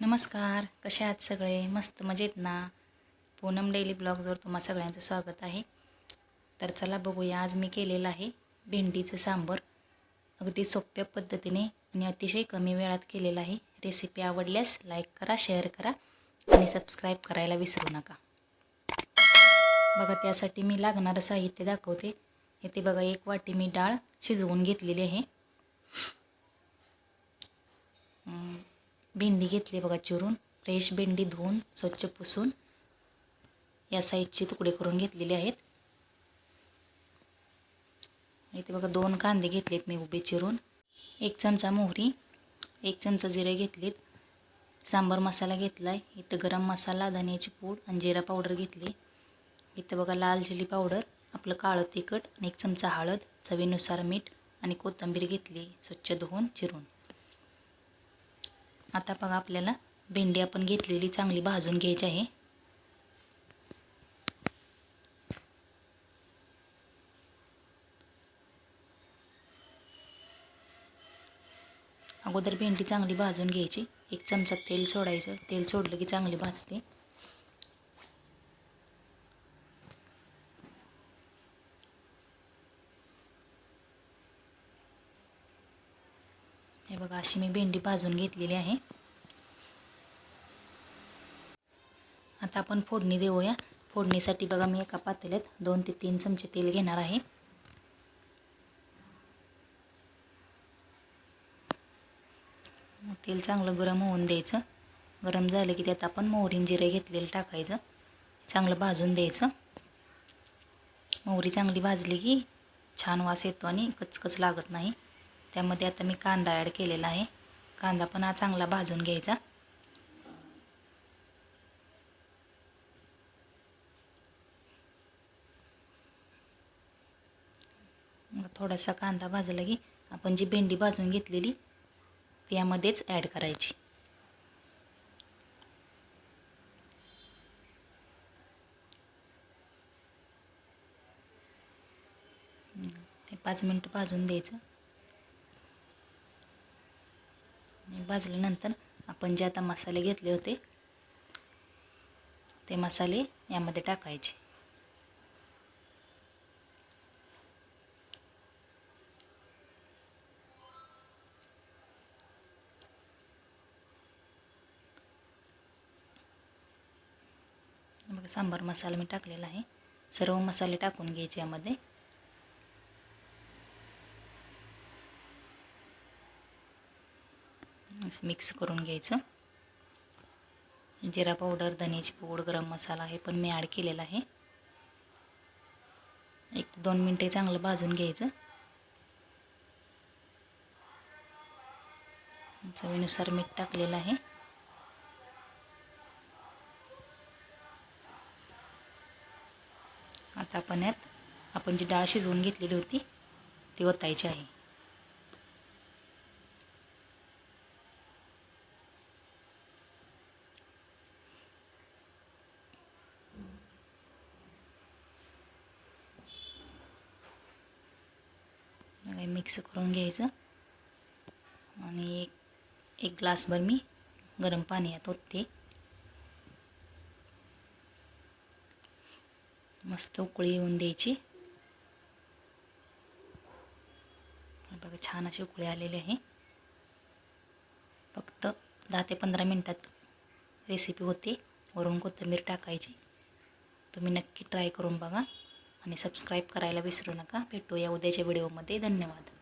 नमस्कार कसे आहात सगळे? मस्त मजेत ना? पूनम डेली ब्लॉगवर तुम्हा सगळ्यांचं स्वागत आहे. तर चला बघूया आज मी केलेलं आहे भेंडीचं सांबर. अगदी सोप्या पद्धतीने आणि अतिशय कमी वेळात केलेलं आहे. रेसिपी आवडल्यास लाईक करा शेअर करा आणि सबस्क्राईब करायला विसरू नका. बघा त्यासाठी मी लागणारं साहित्य दाखवते. इथे बघा एक वाटी मी डाळ शिजवून घेतलेली आहे. भेंडी घेतली बघा चिरून. फ्रेश भेंडी धुवून स्वच्छ पुसून या साईजचे तुकडे करून घेतलेले आहेत. इथे बघा दोन कांदे घेतलेत मी उभे चिरून. एक चमचा मोहरी एक चमचा जिरे घेतलेत. सांबार मसाला घेतला आहे इथं गरम मसाला धन्याची पूड आणि जिरा पावडर घेतली. इथं बघा लाल चिली पावडर आपलं काळं तिखट आणि एक चमचा हळद चवीनुसार मीठ आणि कोथिंबीर घेतली. स्वच्छ धुवून चिरून. आता बघा आपल्याला भेंडी आपण घेतलेली चांगली भाजून घ्यायची आहे. अगोदर भेंडी चांगली भाजून घ्यायची. एक चमचा तेल सोडायचं. तेल सोडलं की चांगली भाजते. हे बघा अशी मी भेंडी भाजून घेतलेली आहे. आता आपण फोडणी देऊया. फोडणीसाठी बघा मी एका पातेल्यात दोन ते तीन चमचे तेल घेणार आहे. तेल चांगलं गरम होऊन द्यायचं. गरम झालं की त्यात आपण मोहरीन जिरे घेतलेलं टाकायचं. चांगलं भाजून द्यायचं. मोहरी चांगली भाजली की छान वास येतो आणि कचकच लागत नाही. त्यामध्ये आता मी कांदा ॲड केलेला आहे. कांदा पण हा चांगला भाजून घ्यायचा. मग थोडासा कांदा भाजला की आपण जी भेंडी भाजून घेतलेली त्यामध्येच ॲड करायची. पाच मिनटं भाजून द्यायचं आणि भाजल्यानंतर आपण जे आता मसाले घेतले होते ते मसाले यामध्ये टाकायचे. बघा सांबार मसाला मी टाकलेला आहे. सर्व मसाले टाकून घ्यायचे यामध्ये. असं मिक्स करून घ्यायचं. जिरा पावडर धन्याची पूड गरम मसाला हे पण मी ॲड केलेला आहे. एक दोन मिनटे चांगलं भाजून घ्यायचं. चवीनुसार मीठ टाकलेलं आहे. आता आपण यात आपण जी डाळ शिजवून घेतलेली होती ती ओतायची आहे. मिक्स करून घ्यायचं. आणि एक एक ग्लासभर मी गरम पाणी यात ओतते. मस्त उकळी येऊन द्यायची. बघा छान अशी उकळी आलेली आहे. फक्त दहा ते पंधरा मिनटात रेसिपी होते. वरून कोथिंबीर टाकायची. तुम्ही नक्की ट्राय करून बघा. आणि सबस्क्राईब करायला विसरू नका. भेटूया उद्याच्या व्हिडिओमध्ये धन्यवाद.